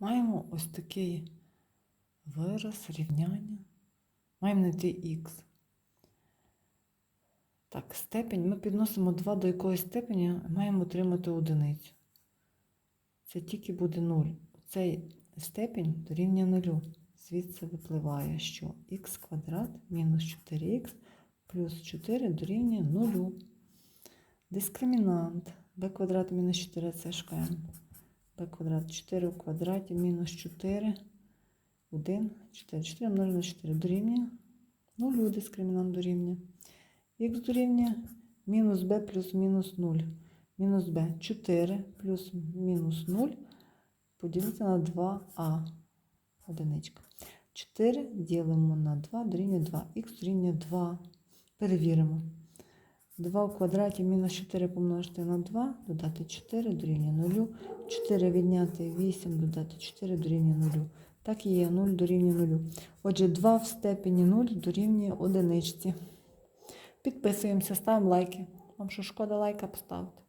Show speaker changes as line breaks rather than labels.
маємо ось такий вираз, рівняння. Маємо знайти х. Так, степень. Ми підносимо 2 до якоїсь степені, маємо отримати одиницю. Це тільки буде 0. Цей степень дорівнює 0. Звідси випливає, що х квадрат мінус 4х плюс 4 дорівнює 0. Дискримінант b квадрат мінус 4 це шкаємо. B квадрат 4 в квадраті мінус 4. 1, 4. 4 множимо на 4 дорівнює 0. Дискримінант дорівнює. Х дорівнює мінус b плюс мінус 0. Мінус b 4 плюс мінус 0 поділити на 2а. Одиничка. 4 ділимо на 2 дорівнює 2. Х дорівнює 2. Перевіримо. 2 в квадраті мінус 4 помножити на 2, додати 4 дорівнює 0. 4 відняти 8, додати 4 дорівнює 0. Так і є 0 дорівнює 0. Отже, 2 в степені 0 дорівнює одиничці. Підписуємося, ставимо лайки. Вам що шкода лайка поставити?